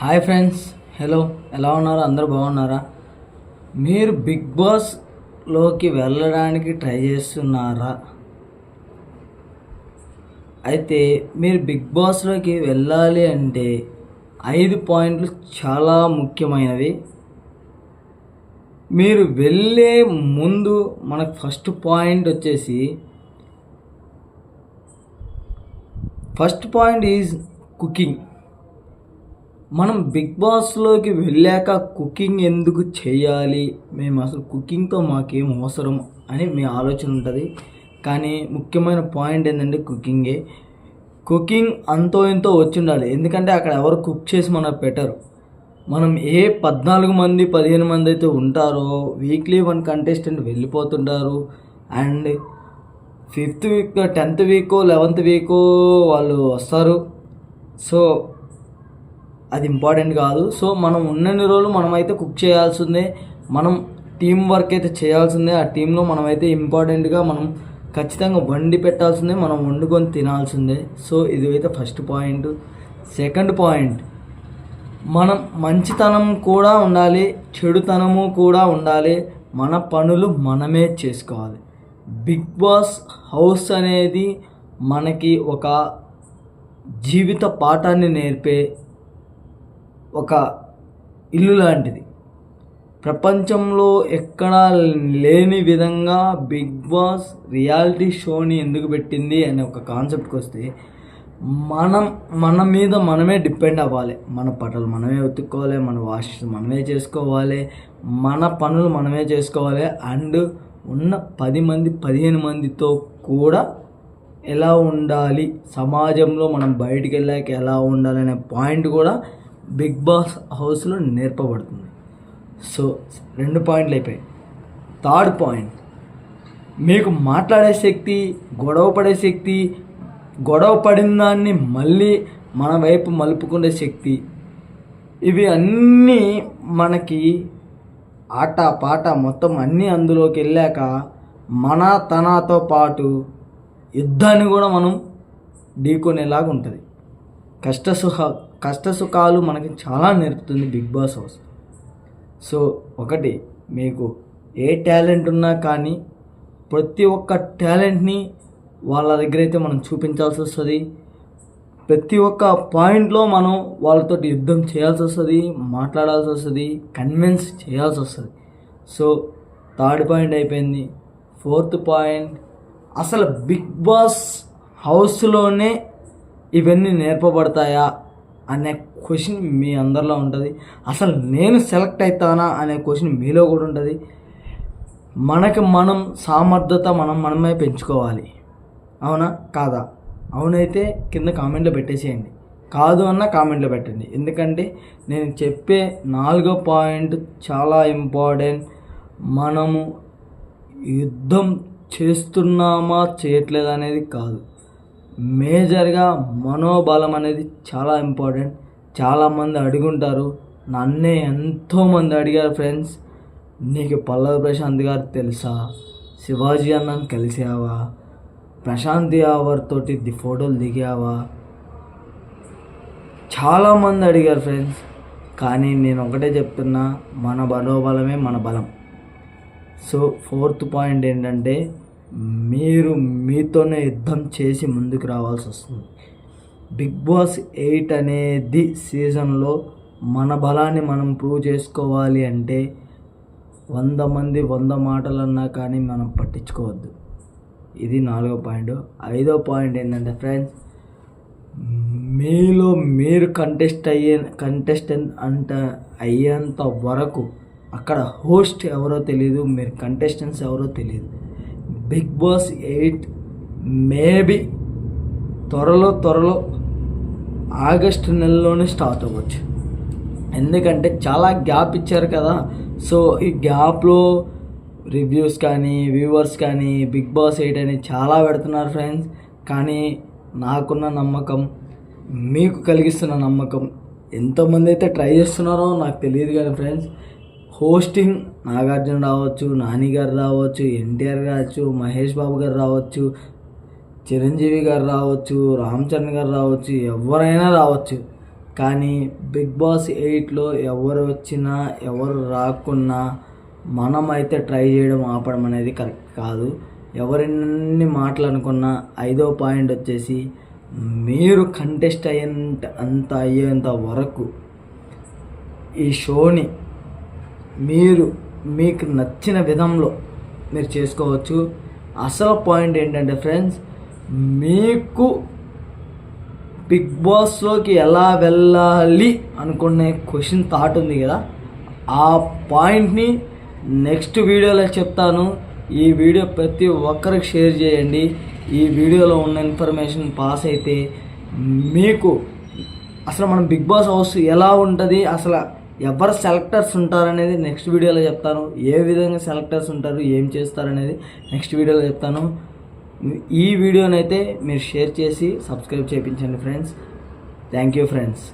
Hi friends hello ఎలా ఉన్నారు? అందరూ బాగున్నారా? మీరు బిగ్ బాస్లోకి వెళ్ళడానికి ట్రై చేస్తున్నారా? అయితే మీరు బిగ్ బాస్లోకి వెళ్ళాలి అంటే ఐదు పాయింట్లు చాలా ముఖ్యమైనవి. మీరు వెళ్ళే ముందు మనకు ఫస్ట్ పాయింట్ వచ్చేసి ఫస్ట్ పాయింట్ ఈజ్ కుకింగ్. మనం బిగ్ బాస్లోకి వెళ్ళాక కుకింగ్ ఎందుకు చేయాలి? మేము అసలు కుకింగ్తో మాకేం అవసరం? అని మీ ఆలోచన ఉంటుంది. కానీ ముఖ్యమైన పాయింట్ ఏంటంటే కుకింగే. కుకింగ్ అంతో ఎంతో వచ్చి ఉండాలి. ఎందుకంటే అక్కడ ఎవరు కుక్ చేసి మనకు పెట్టరు. మనం ఏ పద్నాలుగు మంది పదిహేను మంది అయితే ఉంటారో వీక్లీ వన్ కంటెస్టెంట్ వెళ్ళిపోతుంటారు. అండ్ ఫిఫ్త్ వీక్ టెన్త్ వీకో లెవెంత్ వీకో వాళ్ళు వస్తారు. సో అది ఇంపార్టెంట్ కాదు. సో మనం ఉన్నన్ని రోజులు మనమైతే కుక్ చేయాల్సిందే మనం టీం వర్క్ అయితే చేయాల్సిందే ఆ టీంలో మనమైతే ఇంపార్టెంట్గా మనం ఖచ్చితంగా వండి పెట్టాల్సిందే మనం వండుకొని తినాల్సిందే. సో ఇది అయితే ఫస్ట్ పాయింట్. సెకండ్ పాయింట్ మనం మంచితనం కూడా ఉండాలి చెడుతనము కూడా ఉండాలి. మన పనులు మనమే చేసుకోవాలి. బిగ్ బాస్ హౌస్ అనేది మనకి ఒక జీవిత పాఠాన్ని నేర్పే ఒక ఇల్లు లాంటిది. ప్రపంచంలో ఎక్కడా లేని విధంగా బిగ్ బాస్ రియాలిటీ షోని ఎందుకు పెట్టింది అనే ఒక కాన్సెప్ట్కి వస్తే మనం మన మీద మనమే డిపెండ్ అవ్వాలి. మన పటలు మనమే ఉతుక్కోవాలి మన వాష్ మనమే చేసుకోవాలి మన పనులు మనమే చేసుకోవాలి అండ్ ఉన్న పది మంది పదిహేను మందితో కూడా ఎలా ఉండాలి? సమాజంలో మనం బయటికి వెళ్ళాక ఎలా ఉండాలి అనే పాయింట్ కూడా బిగ్ బాస్ హౌస్లో నేర్పబడుతుంది. సో రెండు పాయింట్లు అయిపోయాయి. థర్డ్ పాయింట్ మీకు మాట్లాడే శక్తి గొడవ పడే శక్తి గొడవ పడిన దాన్ని మళ్ళీ మన వైపు మలుపుకునే శక్తి ఇవి అన్నీ మనకి ఆట పాట మొత్తం అన్నీ అందులోకి వెళ్ళాక మన తనతో పాటు యుద్ధాన్ని కూడా మనం ఢీకొనేలాగా ఉంటుంది. కష్టసుహ కష్ట సుఖాలు మనకి చాలా నేర్పుతుంది బిగ్ బాస్ హౌస్. సో ఒకటి మీకు ఏ టాలెంట్ ఉన్నా కానీ ప్రతి ఒక్క టాలెంట్ని వాళ్ళ దగ్గర అయితే మనం చూపించాల్సి వస్తుంది. ప్రతి ఒక్క పాయింట్లో మనం వాళ్ళతో యుద్ధం చేయాల్సి వస్తుంది మాట్లాడాల్సి వస్తుంది కన్విన్స్ చేయాల్సి వస్తుంది. సో థర్డ్ పాయింట్ అయిపోయింది. ఫోర్త్ పాయింట్ అసలు బిగ్ బాస్ హౌస్లోనే ఇవన్నీ నేర్పబడతాయా? అనే క్వశ్చన్ మీ అందరిలో ఉంటుంది. అసలు నేను సెలెక్ట్ అవుతానా అనే క్వశ్చన్ మీలో కూడా ఉంటుంది. మనకి మనం సామర్థ్యత మనం మనమే పెంచుకోవాలి. అవునా? కాదా? అవునైతే కింద కామెంట్లో పెట్టేసేయండి. కాదు అన్న కామెంట్లో పెట్టండి. ఎందుకంటే నేను చెప్పే నాలుగో పాయింట్ చాలా ఇంపార్టెంట్ మనము యుద్ధం చేస్తున్నామా చేయట్లేదు అనేది కాదు. మేజర్గా మనోబలం అనేది చాలా ఇంపార్టెంట్. చాలామంది అడుగుంటారు నన్నే ఎంతోమంది అడిగారు ఫ్రెండ్స్? నీకు పల్లవి ప్రశాంత్ గారు తెలుసా? శివాజీ అన్నని కలిసావా? ప్రశాంత్ యావర్ తోటి ది ఫోటోలు దిగావా? చాలామంది అడిగారు ఫ్రెండ్స్ కానీ నేను ఒకటే చెప్తున్నా మన మనోబలమే మన బలం. సో ఫోర్త్ పాయింట్ ఏంటంటే మీరు మీతోనే యుద్ధం చేసి ముందుకు రావాల్సి వస్తుంది. బిగ్ బాస్ ఎయిట్ అనేది సీజన్లో మన బలాన్ని మనం ప్రూవ్ చేసుకోవాలి అంటే వంద మంది వంద మాటలు అన్నా కానీ మనం పట్టించుకోవద్దు. ఇది నాలుగో పాయింట్. ఐదో పాయింట్ ఏంటంటే ఫ్రెండ్స్ మీలో మీరు కంటెస్ట్ అయ్యే కంటెస్టెంట్ అంట అయ్యేంత వరకు అక్కడ హోస్ట్ ఎవరో తెలియదు మీరు కంటెస్టెంట్స్ ఎవరో తెలియదు బిగ్ బాస్ ఎయిట్ మేబీ త్వరలో త్వరలో ఆగస్టు నెలలోనే స్టార్ట్ అవ్వచ్చు. ఎందుకంటే చాలా గ్యాప్ ఇచ్చారు కదా. సో ఈ గ్యాప్లో రివ్యూస్ కానీ వ్యూవర్స్ కానీ బిగ్ బాస్ ఎయిట్ అని చాలా పెడుతున్నారు ఫ్రెండ్స్. కానీ నాకున్న నమ్మకం మీకు కలిగిస్తున్న నమ్మకం ఎంతమంది అయితే ట్రై చేస్తున్నారో నాకు తెలియదు కానీ ఫ్రెండ్స్ హోస్టింగ్ నాగార్జున రావచ్చు నాని గారు రావచ్చు ఎన్టీఆర్ రావచ్చు మహేష్ బాబు గారు రావచ్చు చిరంజీవి గారు రావచ్చు రామ్ చరణ్ గారు రావచ్చు ఎవరైనా రావచ్చు. కానీ బిగ్ బాస్ ఎయిట్లో ఎవరు వచ్చినా ఎవరు రాకున్నా మనమైతే ట్రై చేయడం ఆపడం అనేది కరెక్ట్ కాదు. ఎవరిన్ని మాటలు అనుకున్నా ఐదో పాయింట్ వచ్చేసి మీరు కంటెస్ట్ అయ్యేంత అంత అయ్యేంత వరకు ఈ షోని మీరు మీకు నచ్చిన విధంలో మీరు చేసుకోవచ్చు. అసలు పాయింట్ ఏంటంటే ఫ్రెండ్స్ మీకు బిగ్ బాస్లోకి ఎలా వెళ్ళాలి అనుకునే క్వశ్చన్ థాట్ ఉంది కదా. ఆ పాయింట్ని నెక్స్ట్ వీడియోలో చెప్తాను. ఈ వీడియో ప్రతి ఒక్కరికి షేర్ చేయండి. ఈ వీడియోలో ఉన్న ఇన్ఫర్మేషన్ పాస్ అయితే మీకు అసలు మనం బిగ్ బాస్ హౌస్ ఎలా ఉంటుంది? అసలు ఎవరు సెలెక్టర్స్ ఉంటారనేది నెక్స్ట్ వీడియోలో చెప్తాను. ఏ విధంగా సెలెక్టర్స్ ఉంటారు ఏం చేస్తారనేది నెక్స్ట్ వీడియోలో చెప్తాను. ఈ వీడియోనైతే మీరు షేర్ చేసి సబ్స్క్రైబ్ చేయించండి ఫ్రెండ్స్. Thank you friends.